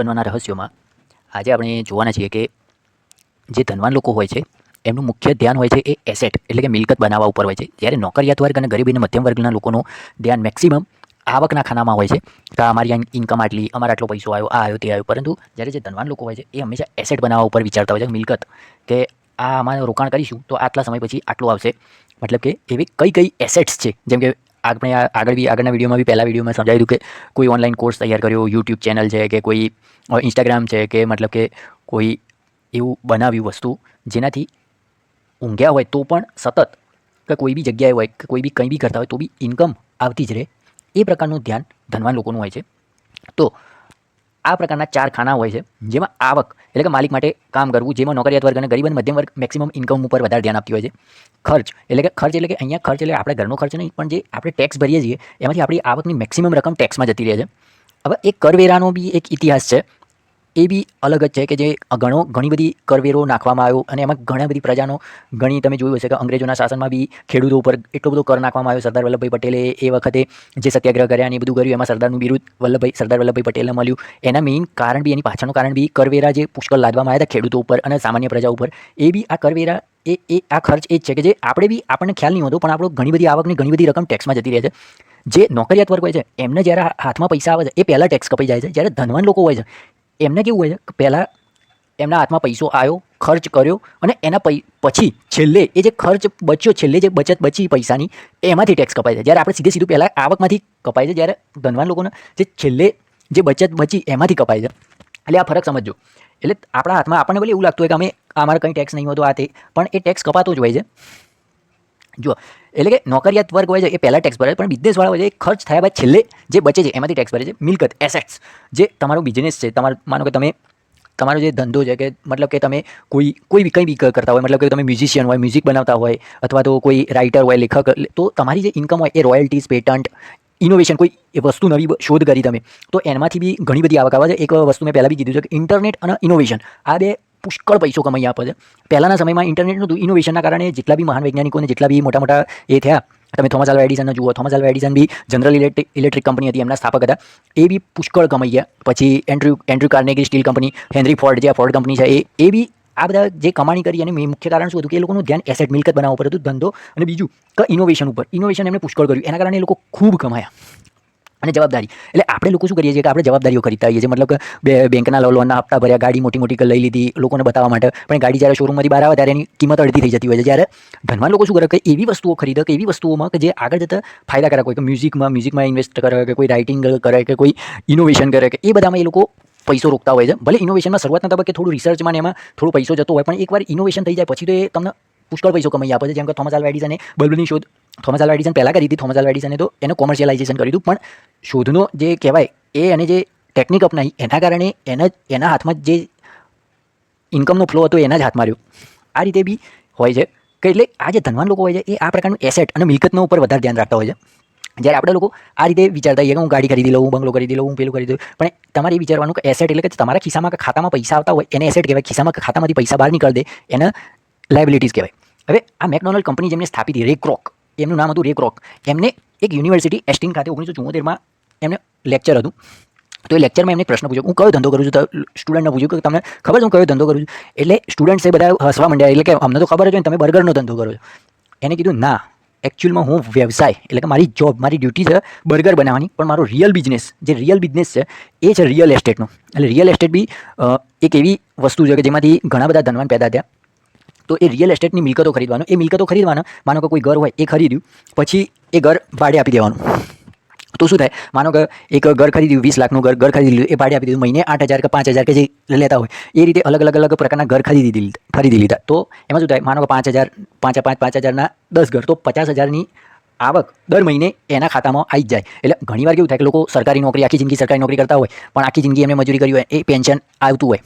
બનવાના રહસ્યોમાં આજે આપણે જોવાના છીએ કે જે ધનવાન લોકો હોય છે, એમનું મુખ્ય ધ્યાન હોય છે એ એસેટ એટલે કે મિલકત બનાવવા ઉપર હોય છે. જ્યારે નોકરિયાત વર્ગ અને ગરીબ મધ્યમ વર્ગના લોકોનું ધ્યાન મેક્સિમમ આવકના ખાનામાં હોય છે, કે અમારી ઇન્કમ આટલી, અમારા આટલો પૈસો આવ્યો, આ આવ્યો, તે આવ્યો. પરંતુ જ્યારે જે ધનવાન લોકો હોય છે, એ હંમેશા એસેટ બનાવવા ઉપર વિચારતા હોય છે, મિલકત. કે આ અમારે રોકાણ કરીશું તો આટલા સમય પછી આટલું આવશે. મતલબ કે એવી કઈ કઈ એસેટ્સ છે, જેમ કે આપણે આગળ બી આગળના વિડીયોમાં બી પહેલા વિડીયોમાં સમજાવ્યું કે કોઈ ઓનલાઈન કોર્સ તૈયાર કર્યો યુટ્યુબ ચેનલ છે કે કોઈ ઇન્સ્ટાગ્રામ છે કે મતલબ કે કોઈ એવું બનાવ્યું વસ્તુ જેનાથી ઊંઘ્યા હોય તો પણ સતત કે કોઈ બી જગ્યાએ હોય કે કોઈ બી કંઈ બી કરતા હોય તો બી ઇન્કમ આવતી જ રહે. એ પ્રકારનું ધ્યાન ધનવાન લોકોનું હોય છે. તો આ પ્રકારના ચાર ખાના હોય છે, જેમાં આવક એટલે કે માલિક માટે કામ કરવું, જેમાં નોકરિયાત વર્ગ અને ગરીબ અને મધ્યમ વર્ગ મેક્સિમમ ઇન્કમ ઉપર વધારે ધ્યાન આપતી હોય છે. ખર્ચ એટલે કે ખર્ચ એટલે કે અહીંયા ખર્ચ એટલે આપણે ઘરનો ખર્ચ નહીં, પણ જે આપણે ટેક્સ ભરીએ છીએ, એમાંથી આપણી આવકની મેક્સિમમ રકમ ટેક્સમાં જતી રહે છે. હવે એક કરવેરાનો બી એક ઇતિહાસ છે. એ બી અલગ જ છે કે જે ઘણો ઘણી બધી કરવેરો નાખવામાં આવ્યો અને એમાં ઘણા બધી પ્રજાનો, ઘણી તમે જોયું હશે કે અંગ્રેજોના શાસનમાં બી ખેડૂતો ઉપર એટલો બધો કર નાખવામાં આવ્યો. સરદાર વલ્લભભાઈ પટેલે એ વખતે જે સત્યાગ્રહ કર્યા અને એ બધું કર્યું, એમાં સરદારનું બિરુદ વલ્લભભાઈ, સરદાર વલ્લભભાઈ પટેલને મળ્યું. એના મેઇન કારણ બી, એની પાછળનું કારણ બી કરવેરા જે પુષ્કળ લાદવામાં આવ્યા હતા ખેડૂતો ઉપર અને સામાન્ય પ્રજા ઉપર, એ બી આ કરવેરા એ એ, આ ખર્ચ એ જ છે કે જે આપણે બી આપણને ખ્યાલ નહીં હોતો, પણ આપણો ઘણી બધી આવકની ઘણી બધી રકમ ટેક્સમાં જતી રહે છે. જે નોકરિયાત વર્ગ હોય છે, એમને જ્યારે હાથમાં પૈસા આવે છે, એ પહેલાં ટેક્સ કપાઈ જાય છે. જ્યારે ધનવાન લોકો હોય છે એમને કેવું હોય છે કે પહેલાં એમના હાથમાં પૈસો આવ્યો, ખર્ચ કર્યો અને એના પછી છેલ્લે એ જે ખર્ચ બચ્યો છેલ્લે જે બચત બચી પૈસાની, એમાંથી ટેક્સ કપાય છે. જ્યારે આપણે સીધે સીધું પહેલાં આવકમાંથી કપાય છે, જ્યારે ધનવાન લોકોને જે છેલ્લે જે બચત બચી એમાંથી કપાય છે. એટલે આ ફરક સમજજો. એટલે આપણા હાથમાં આપણને ભલે એવું લાગતું હોય કે અમે, અમારે કંઈ ટેક્સ નહીં હોતો આ તે, પણ એ ટેક્સ કપાતો જ હોય છે. જુઓ, એટલે કે નોકરિયાત વર્ગ હોય છે, એ પહેલાં ટેક્સ ભરે પણ બિઝનેસવાળા હોય છે, એ ખર્ચ થયા બાદ છેલ્લે જે બચે છે, એમાંથી ટેક્સ ભરે છે, મિલકત એસેટ્સ જે તમારો બિઝનેસ છે. તમારો, માનો કે તમે, તમારો જે ધંધો છે, કે મતલબ કે તમે કોઈ કોઈ બી કંઈ બી કરતા હોય, મતલબ કે તમે મ્યુઝિશિયન હોય મ્યુઝિક બનાવતા હોય, અથવા તો કોઈ રાઇટર હોય, લેખક તો તમારી જે ઇન્કમ હોય, એ રોયલ્ટીઝ પેટન્ટ ઇનોવેશન કોઈ વસ્તુ નવી શોધ કરી તમે, તો એમાંથી બી ઘણી બધી આવક આવે છે. એક વસ્તુ મેં પહેલાં બી કીધું છે, કે ઇન્ટરનેટ અને ઇનોવેશન આ બે પુષ્કળ પૈસો કમાઈ આપે છે. પહેલાંના સમયમાં ઇન્ટરનેટ નહોતું ઇનોવેશનના કારણે જેટલા બી મહાન વૈજ્ઞાનિકોને, જેટલા બી મોટા મોટા એ થયા, તમે થોમસ આલ્વા એડિસનને જુઓ થોમસ આલ્વા એડિસન બી જનરલ ઇલેક્ટ્રિક કંપની હતી, એમના સ્થાપક હતા. એ બી પુષ્કળ કમાઈ ગયા. પછી Andrew Andrew Carnegie steel company Henry Ford જે ફોર્ડ કંપની છે, એ એ બી આ બધા જે કમાણી કરી અને મુખ્ય કારણ શું હતું કે એ લોકોનું ધ્યાન એસેટ મિલકત બનાવવા પર હતું, ધંધો અને બીજું, કે ઇનોવેશન ઉપર. ઇનોવેશન એમને પુષ્કળ કર્યું. એના કારણે એ લોકો ખૂબ કમાયા. અને જવાબદારી. એટલે આપણે લોકો શું કરીએ છીએ કે આપણે જવાબદારીઓ ખરીદતા હોઈએ છીએ. મતલબ કે બેંકના લોનના હપ્તા ભર્યા, ગાડી મોટી મોટી લઈ લીધી લોકોને બતાવવા માટે. પણ ગાડી જ્યારે શોરૂમમાંથી બહાર આવે ત્યારે એની કિંમત અડધી થઈ જતી હોય છે. જ્યારે ધનવાન લોકો શું કરે કે એવી વસ્તુઓ ખરીદે કે એવી વસ્તુઓમાં કે જે આગળ જતાં ફાયદાકારક હોય. કે મ્યુઝિકમાં મ્યુઝિકમાં ઇન્વેસ્ટ કરે કે કોઈ રાઇટિંગ કરે કે કોઈ ઇનોવેશન કરે કે એ બધામાં એ લોકો પૈસો રોકતા હોય છે. ભલે ઇનોવેશનમાં શરૂઆતના તબક્કે થોડું રિસર્ચમાં એમાં થોડો પૈસો જતો હોય, પણ એકવાર ઇનોવેશન થઈ જાય, પછી તો એ તમને પુષ્કળ પૈસો કમાઈ આપે છે. જેમ કે થોમસ આલ્વા એડિસને બલ્બની શોધ થોમસ આલ્વા એડિસન પહેલાં કરી હતી થોમસ આલ્વા એડિસને તો એનું કોમર્શિયલાઇઝેશન કર્યું હતું. પણ શોધનો જે કહેવાય, એ અને જે ટેકનિક અપનાવી, એના કારણે એના એના હાથમાં જે ઇન્કમનો ફ્લો હતો, એના જ હાથમાં રહ્યો. આ રીતે બી હોય છે. કે એટલે આ જે ધનવાન લોકો હોય છે, એ આ પ્રકારનું એસેટ અને મિલકતનો ઉપર વધારે ધ્યાન રાખતા હોય છે. જ્યારે આપણે લોકો આ રીતે વિચારતા હોઈએ કે હું ગાડી ખરીદી લઉં, હું બંગલો ખરીદી લઉં, હું પેલું ખરીદી લઉં, પણ તમારે એ વિચારવાનું કે એસેટ એટલે કે તમારા ખિસ્સામાં ખાતામાં પૈસા આવતા હોય, એને એસેટ કહેવાય, ખિસ્સામાં ખાતામાંથી પૈસા બહાર નીકળ દે એને લાયબિલિટીઝ કહેવાય. હવે આ મેકડોનલ્ડ કંપની જેમને સ્થાપિત રે ક્રોક એમનું નામ હતું રે રોક એમને એક યુનિવર્સિટી એસ્ટિંગ ખાતે ઓગણીસો ચુમ્મોતેરમાં એમને લેક્ચર હતું. તો એ લેક્ચરમાં એમને પ્રશ્ન પૂછ્યો. હું કયો ધંધો કરું છું? તો સ્ટુડન્ટને પૂછ્યું કે તમને ખબર છે હું કયો ધંધો કરું છું? એટલે સ્ટુડન્ટ્સે બધા હસવા માંડ્યા. એટલે કે અમને તો ખબર જ હોય તમે બર્ગરનો ધંધો કરો છો. એને કીધું, ના એકચ્યુઅલમાં હું વ્યવસાય, એટલે કે મારી જોબ મારી ડ્યુટી છે બર્ગર બનાવવાની, પણ મારો રિયલ બિઝનેસ જે રિયલ બિઝનેસ છે, એ છે રિયલ એસ્ટેટનો એટલે રિયલ એસ્ટેટ બી એક એવી વસ્તુ છે કે જેમાંથી ઘણા બધા ધનવાન પેદા થયા. તો એ રિયલ એસ્ટેટની મિલકતો ખરીદવાનો. એ મિલકતો ખરીદવાના. માનો કે કોઈ ઘર હોય, એ ખરીદ્યું. પછી એ ઘર ભાડે આપી દેવાનું. તો શું થાય? માનો કે એક ઘર ખરીદ્યું, વીસ લાખનું ઘર ઘર ખરીદી લીધું એ ભાડે આપી દીધું. મહિને આઠ હજાર કે પાંચ હજાર કે જે લેતા હોય, એ રીતે અલગ અલગ અલગ પ્રકારના ઘર ખરીદી દીધી ખરીદી લીધા. તો એમાં શું થાય? માનો કે પાંચ હજાર, પાંચ પાંચ પાંચ હજારના દસ ઘર. તો પચાસ હજારની આવક દર મહિને એના ખાતામાં આવી જાય. એટલે ઘણીવાર કેવું થાય કે લોકો સરકારી નોકરી, આખી જિંદગી સરકારી નોકરી કરતા હોય, પણ આખી જિંદગી એમને મજૂરી કરી હોય, એ પેન્શન આવતું હોય.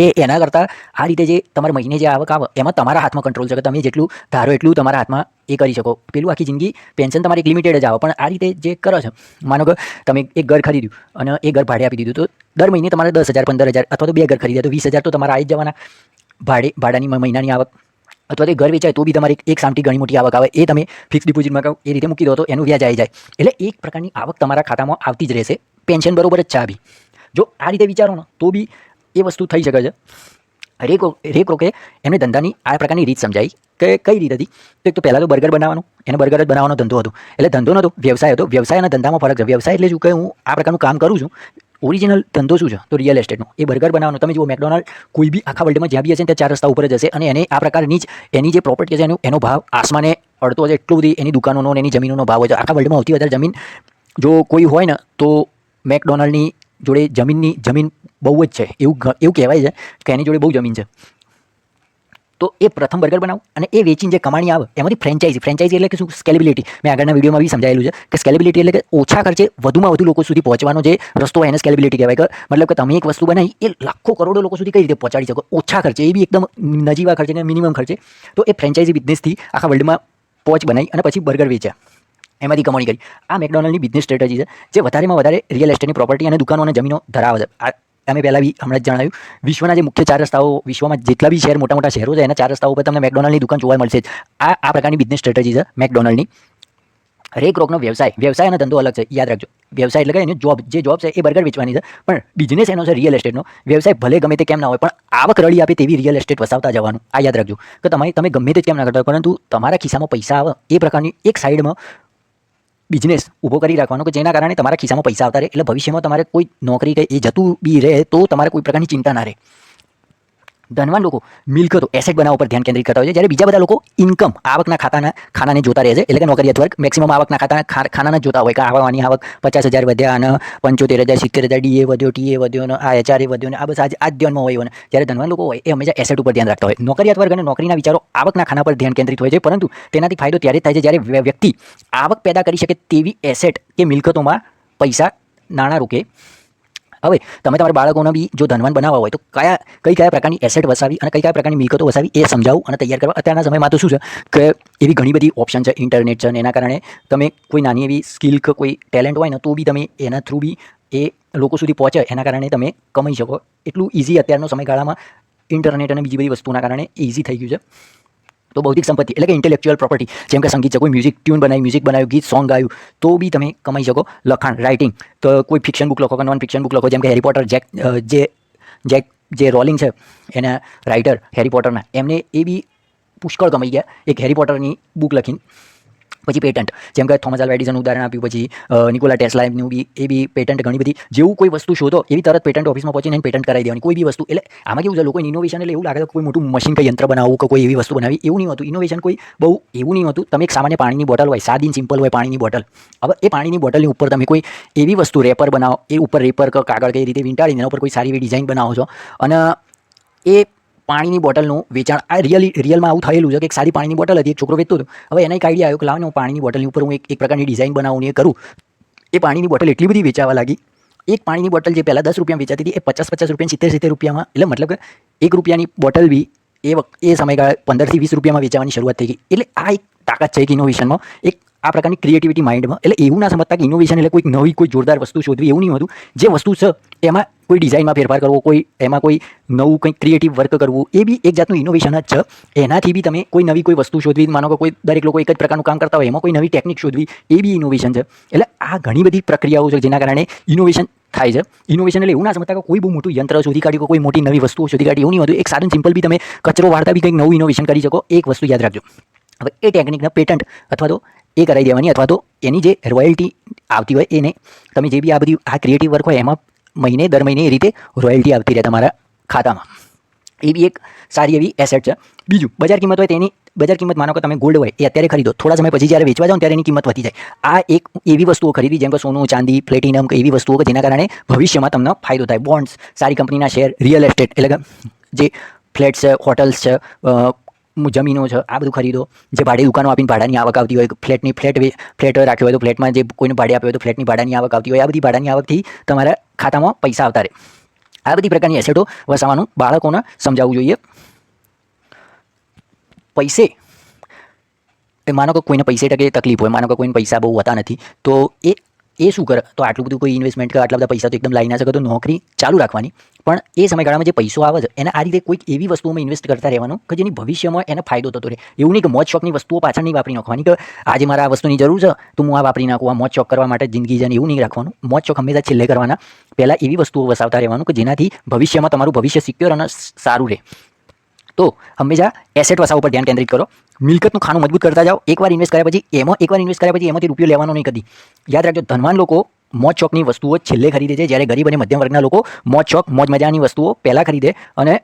એ એના કરતાં આ રીતે જે તમારે મહિને જે આવક આવે, એમાં તમારા હાથમાં કંટ્રોલ છે કે તમે જેટલું ધારો એટલું તમારા હાથમાં એ કરી શકો. પેલું આખી જિંદગી પેન્શન તમારી એક લિમિટેડ જ આવે. પણ આ રીતે જે કરો છો, માનો કે તમે એક ઘર ખરીદ્યું અને એ ઘર ભાડે આપી દીધું, તો દર મહિને તમારે દસ હજાર, પંદર હજાર અથવા તો બે ઘર ખરીદ્યા, તો વીસ હજાર તો તમારે આવી જવાના. ભાડે, ભાડાની મહિનાની આવક અથવા તો ઘર વેચાય, તો બી તમારી એક સામટી ઘણી મોટી આવક આવે. એ તમે ફિક્સ ડિપોઝિટમાં કહો, એ રીતે મૂકી દો, તો એનું વ્યાજ આવી જાય. એટલે એક પ્રકારની આવક તમારા ખાતામાં આવતી જ રહેશે પેન્શન બરોબર જ છે બી. જો આ રીતે વિચારો ને, તો બી એ વસ્તુ થઈ શકે છે. રેક રેક રોકે એમને ધંધાની આ પ્રકારની રીત સમજાઈ કે કઈ રીત હતી? તો એક તો પહેલાં તો બર્ગર બનાવવાનું. એને બર્ગર જ બનાવવાનો ધંધો હતો. એટલે ધંધો નહોતો, વ્યવસાય હતો. વ્યવસાય અને ધંધામાં ફરક છે. વ્યવસાય એટલે શું? કે હું આ પ્રકારનું કામ કરું છું. ઓરિજિનલ ધંધો શું છે? તો રિયલ એસ્ટેટનો એ બર્ગર બનાવવાનો. તમે જુઓ મેકડોનાલ્ડ કોઈ બી આખા વર્લ્ડમાં જ્યાં બી હશે ત્યાં ચાર રસ્તા ઉપર જ હશે અને એને આ પ્રકારની જ, એની જે પ્રોપર્ટી છે, એનો એનો ભાવ આસમાને અડતો છે એટલું બધી એની દુકાનોનો એની જમીનોનો ભાવ હોય છે. આખા વર્લ્ડમાં સૌથી વધારે જમીન જો કોઈ હોય ને, તો મેકડોનાલ્ડની જોડે જમીનની જમીન બહુ જ છે. એવું એવું કહેવાય છે કે એની જોડે બહુ જમીન છે. તો એ પ્રથમ બર્ગર બનાવો અને એ વેચીને જે કમાણી આવે, એમાંથી ફ્રેન્ચાઇઝી ફ્રેન્ચાઇઝી એટલે કે શું? સ્કેલેબિલિટી મેં આગળના વિડીયોમાં બી સમજાયેલું છે કે સ્કેલેબિલિટી એટલે કે ઓછા ખર્ચે વધુમાં વધુ લોકો સુધી પહોંચવાનો જે રસ્તો હોય એને સ્કેલેબિલિટી કહેવાય. કે મતલબ કે તમે એક વસ્તુ બનાવી, એ લાખો કરોડો લોકો સુધી કઈ રીતે પહોંચાડી શકો? ઓછા ખર્ચે. એ બી એકદમ નજીવા ખર્ચે અને મિનિમમ ખર્ચે. તો એ ફ્રેન્ચાઇઝી બિઝનેસથી આખા વર્લ્ડમાં પહોંચ બનાવી અને પછી બર્ગર વેચ્યા. એમાંથી કમાણી કરી. આ મેકડોનલ્ડની બિઝનેસ સ્ટ્રેટેજી છે જે વધારેમાં વધારે રિયલ એસ્ટેટની પ્રોપર્ટી અને દુકાનો અને જમીનો ધરાવે છે. અમે પહેલાં બી હમણાં જ જણાવ્યું, વિશ્વના જે મુખ્ય ચાર રસ્તાઓ, વિશ્વમાં જેટલા બી શહેર મોટા મોટા શહેરો છે, એના ચાર રસ્તાઓ ઉપર તમને મેકડોનલ્ડની દુકાન જોવા મળશે જ. આ આ પ્રકારની બિઝનેસ સ્ટ્રેટેજી છે મેકડોનલ્ડની હરેક રોગનો વ્યવસાય વ્યવસાય અને ધંધો અલગ છે, યાદ રાખજો. વ્યવસાય એટલે કે એની જોબ જે જોબ છે એ બર્ગર વેચવાની છે, પણ બિઝનેસ એનો છે રિયલ એસ્ટેટનો વ્યવસાય ભલે ગમે તે કેમ ના હોય, પણ આવક રળી આપે તેવી રિયલ એસ્ટેટ વસાવતા જવાનું, આ યાદ રાખજો. કે તમે તમે ગમે તે કેમ ના કરતા પરંતુ તમારા ખિસ્સામાં પૈસા આવે, એ પ્રકારની એક સાઈડમાં બિઝનેસ ઊભો કરી રાખવાનો કે જેના કારણે તમારા ખિસ્સામાં પૈસા આવતા રહે. એટલે ભવિષ્યમાં તમારે કોઈ નોકરી કે એ જતું બી રહે તો તમારે કોઈ પ્રકારની ચિંતા ના રહે. ધનવાન લોકો, મિલકતો એસેટ બનાવવા પર ધ્યાન કેન્દ્રિત કરતા હોય છે. જ્યારે બીજા બધા લોકો ઇન્કમ આવકના ખાતાના, ખાનાને જોતા રહે છે. એટલે કે નોકરિયાત વર્ગ મેક્સિમમ આવકના ખાતાના ખાનાને જોતા હોય. કે આવવાની આવક પચાસ હજાર વધ્યા અને પંચોતેર હજાર, સિત્તેર હજાર, ડીએ વધ્યો, ટીએ વધ્યો ને આ એચઆરએ વધ્યો ને આ બસ આજ આ જ ધ્યાનમાં હોય અને જ્યારે ધનવાન લોકો હોય, એ હંમેશા એસેટ ઉપર ધ્યાન રાખતા હોય. નોકરિયાત વર્ગ અને નોકરીના વિચારો આવકના ખાના પર ધ્યાન કેન્દ્રિત હોય છે. પરંતુ તેનાથી ફાયદો ત્યારે જ થાય છે જ્યારે વ્યક્તિ આવક પેદા કરી શકે તેવી એસેટ કે મિલકતોમાં પૈસા નાણાં રોકે. હવે તમે તમારા બાળકોને બી જો ધનવાન બનાવવા હોય તો કયા કઈ કયા પ્રકારની એસેટ વસાવી અને કઈ કયા પ્રકારની મિલકતો વસાવી એ સમજાવું અને તૈયાર કરવા? અત્યારના સમયમાં તો શું છે કે એવી ઘણી બધી ઓપ્શન છે ઇન્ટરનેટ છે અને એના કારણે તમે કોઈ નાની એવી સ્કિલ કે કોઈ ટેલેન્ટ હોય ને તો બી તમે એના થ્રુ બી એ લોકો સુધી પહોંચે. એના કારણે તમે કમાઈ શકો. એટલું ઇઝી અત્યારનો સમયગાળામાં ઇન્ટરનેટ અને બીજી બધી વસ્તુના કારણે ઇઝી થઈ ગયું છે. તો બૌદ્ધિક સંપત્તિ એટલે કે ઇન્ટેલેક્ચ્યુઅલ પ્રોપર્ટી જેમ કે સંગીત છે, કોઈ મ્યુઝિક ટ્યુન બનાવી મ્યુઝિક બનાવ્યું, ગીત સોંગ ગાયું, તો બી તમે કમાઈ શકો લખાણ રાઇટિંગ તો કોઈ ફિક્શન બુક લખો કે નોન ફિક્શન બુક લખો, જેમ કે હેરી પોટર જેક જે જેક જે રોલિંગ છે, એના રાઇટર હેરી પોટરના એમને એ બી પુષ્કળ કમાઈ ગયા. એક હેરી પોટરની બુક લખીને. પછી પેટન્ટ જેમ કે થોમસ આલ્વા ઉદાહરણ આપ્યું, પછી નિકોલા નિકોલા ટેસ્લાનું બી, એ બી પેટન્ટ ઘણી બધી. જેવું કોઈ વસ્તુ શોધો, એવી તરત પેટન્ટ ઓફિસમાં પહોંચીને પેટન્ટ કરાવી દેવાની. કોઈ બી વસ્તુ, એટલે આમાં કેવું છે લોકો ઇનોવેશન એટલે એવું લાગે છે કોઈ મોટું મશીન કે યંત્ર બનાવવું કે કોઈ એવી વસ્તુ બનાવી એવું નહીં હતું. ઇનોવેશન કોઈ બહુ એવું નહીં હતું. તમે એક સામાન્ય પાણીની બોટલ હોય, સાદી સિમ્પલ હોય પાણીની બોટલ. હવે એ પાણીની બોટલની ઉપર તમે કોઈ એવી વસ્તુ રેપર બનાવો, એ ઉપર રેપર કાગળ કે રીતે વીંટાળીને એના ઉપર કોઈ સારી એવી ડિઝાઇન બનાવો છો. અને એ પાણીની બોટલનું વેચાણ. આ રિયલી રિયલમાં આવું થયેલું છે કે એક સારી પાણીની બોટલ હતી, એક છોકરો વેચતો હતો. હવે એને એક આઈડિયા આવ્યો કે લાવને હું પાણીની બોટલની ઉપર હું એક એક પ્રકારની ડિઝાઇન બનાવું એ કરું. એ પાણીની બોટલ એટલી બધી વેચાવા લાગી. એક પાણીની બોટલ જે પહેલાં દસ રૂપિયામાં વેચાતી હતી, એ પચાસ પચાસ રૂપિયા સિત્તેર સિત્તેર રૂપિયામાં. એટલે મતલબ કે એક રૂપિયાની બોટલ બી એ એ સમયગાળે પંદરથી વીસ રૂપિયામાં વેચાવાની શરૂઆત થઈ ગઈ. એટલે આ એક તાકાત છે એક ઇનોવેશનમાં એક આ પ્રકારની ક્રિએટિવિટી માઇન્ડમાં એટલે એવું ના સમજતા કે ઇનોવેશન એટલે કોઈ નવી, કોઈ જોરદાર વસ્તુ શોધવી, એવું નહીં હતું. જે વસ્તુ છે, એમાં કોઈ ડિઝાઇનમાં ફેરફાર કરવો, કોઈ એમાં કોઈ નવું કંઈક ક્રિએટિવ વર્ક કરવું, એ બી એક જાતનું ઇનોવેશન જ છે. એનાથી બી તમે કોઈ નવી, કોઈ વસ્તુ શોધવી, માનો કે કોઈ દરેક લોકો એક જ પ્રકારનું કામ કરતા હોય, એમાં કોઈ નવી ટેકનિક શોધવી, એ બી ઇનોવેશન છે. એટલે આ ઘણી બધી પ્રક્રિયાઓ છે જેના કારણે ઇનોવેશન થાય છે. ઇનોવેશન એટલે એવું ના સમજતા કે કોઈ બહુ મોટું યંત્ર શોધી કાઢ્યું કોઈ મોટી નવી વસ્તુઓ શોધી કાઢી, એવું નહીં હતું. એક સાધન સિમ્પલ બી તમે કચરો વાળતા બી કંઈક નવું ઇનોવેશન કરી શકો. એક વસ્તુ યાદ રાખજો. હવે એ ટેકનિકના પેટન્ટ અથવા તો એ કરાવી દેવાની અથવા તો એની જે રોયલ્ટી આવતી હોય એને તમે જે બી આ બધી, આ ક્રિએટિવ વર્ક હોય એમાં મહિને, દર મહિને એ રીતે રોયલ્ટી આવતી રહે તમારા ખાતામાં. એ બી એક સારી એવી એસેટ છે. બીજું, બજાર કિંમત હોય તેની, બજાર કિંમત માનો કે તમે ગોલ્ડ હોય, એ અત્યારે ખરીદો. થોડા સમય પછી જ્યારે વેચવા જાઓ ત્યારે એની કિંમત વધી જાય. આ એક એવી વસ્તુઓ ખરીદી જેમ કે સોનું, ચાંદી પ્લેટિનમ કે એવી વસ્તુઓ કે જેના કારણે ભવિષ્યમાં તમને ફાયદો થાય. બોન્ડ્સ સારી કંપનીના શેર રિયલ એસ્ટેટ એટલે કે જે ફ્લેટ્સ છે હોટલ્સ છે જમીનો છે, આ બધું ખરીદો. જે ભાડે દુકાનો આપીને ભાડાની આવક આવતી હોય, ફ્લેટની, ફ્લેટ ફ્લેટ રાખ્યો હોય તો ફ્લેટમાં જે કોઈને ભાડે આપ્યો હોય તો ફ્લેટની ભાડાની આવક આવતી હોય, આ બધી ભાડાની આવકથી તમારા ખાતામાં પૈસા આવતા રહે. આ બધી પ્રકારની એસેટો વસાવવાનું બાળકોને સમજાવવું જોઈએ. પૈસે, એ માનો કે કોઈને પૈસે ટકે તકલીફ હોય, માનો કે કોઈને પૈસા બહુ હોતા નથી, તો એ એ શું કરે? તો આટલું બધું કોઈ ઇન્વેસ્ટમેન્ટ કે આટલા બધા પૈસા તો એકદમ લાવી ના શકે, તો નોકરી ચાલુ રાખવાની. પણ એ સમયગાળામાં જે પૈસો આવે છે, એને આ રીતે કોઈક એવી વસ્તુઓમાં ઇન્વેસ્ટ કરતા રહેવાનું કે જેની ભવિષ્યમાં એને ફાયદો થતો રહે. એવું નહીં કે મોજ શોખની વસ્તુઓ પાછળ નહીં વાપરી નાખવાની કે આજે મારા આ વસ્તુની જરૂર છે, તો હું આ વાપરી નાખું, આ મોજ શોખ કરવા માટે જિંદગી છે એવું નહીં રાખવાનું. મોજ શોખ હંમેશા છેલ્લે કરવાના. પહેલાં એવી વસ્તુઓ વસાવતા રહેવાનું કે જેનાથી ભવિષ્યમાં તમારું ભવિષ્ય સિક્યોર અને સારું રહે. તો હંમેશા એસેટ વસાવ ઉપર ધ્યાન કેન્દ્રિત કરો. મિલકતનું ખાનું મજબૂત કરતા જાઓ. એકવાર ઇન્વેસ્ટ કર્યા પછી એમાં એકવાર ઇન્વેસ્ટ કર્યા પછી એમાંથી રૂપિયો લેવાનો નહીં કદી. યાદ રાખજો, ધનવાન લોકો મોજ શોખની વસ્તુઓ છેલ્લે ખરીદે છે. જ્યારે ગરીબ અને મધ્યમ વર્ગના લોકો મોજ શોખ, મોજ મજાની વસ્તુઓ પહેલાં ખરીદે અને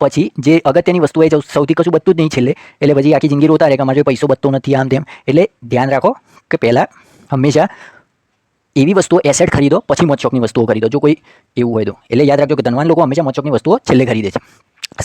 પછી જે અગત્યની વસ્તુ એ સૌથી કશું બધું જ નહીં છેલ્લે. એટલે પછી આખી જિંદગી રોતા રહે, કે અમારે પૈસો બચતો નથી આમ તેમ. એટલે ધ્યાન રાખો કે પહેલાં હંમેશા એવી વસ્તુઓ એસેટ ખરીદો, પછી મોજ વસ્તુઓ ખરીદો. જો કોઈ એવું હોય તો. એટલે યાદ રાખજો કે ધનવાન લોકો હંમેશા મોજ શોખની વસ્તુઓ છેલ્લે ખરીદે છે.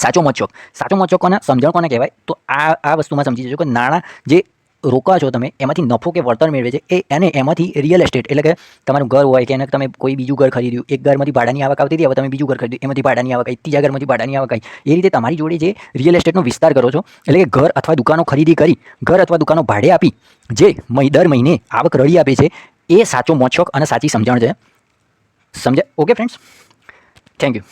સાચો મચોક સાચો મોજ શોખ કોને? સમજણ કોને કહેવાય? તો આ આ વસ્તુમાં સમજી જજો કે નાણાં જે રોકા છો તમે, એમાંથી નફો કે વળતર મેળવે છે, એ એને એમાંથી રિયલ એસ્ટેટ એટલે કે તમારું ઘર હોય કે એને તમે કોઈ બીજું ઘર ખરીદ્યું, એક ઘરમાંથી ભાડાની આવક આવતી હતી, હવે તમે બીજું ઘર ખરીદ્યું, એમાંથી ભાડાની આવક આવી, ત્રીજા ઘરમાંથી ભાડાની આવક આવી. એ રીતે તમારી જોડે જે રિયલ એસ્ટેટનો વિસ્તાર કરો છો, એટલે કે ઘર અથવા દુકાનો ખરીદી કરી, ઘર અથવા દુકાનો ભાડે આપી, જે દર મહિને આવક રળી આપે છે, એ સાચો શોખ અને સાચી સમજણ છે. સમજ્યા? Okay friends thank you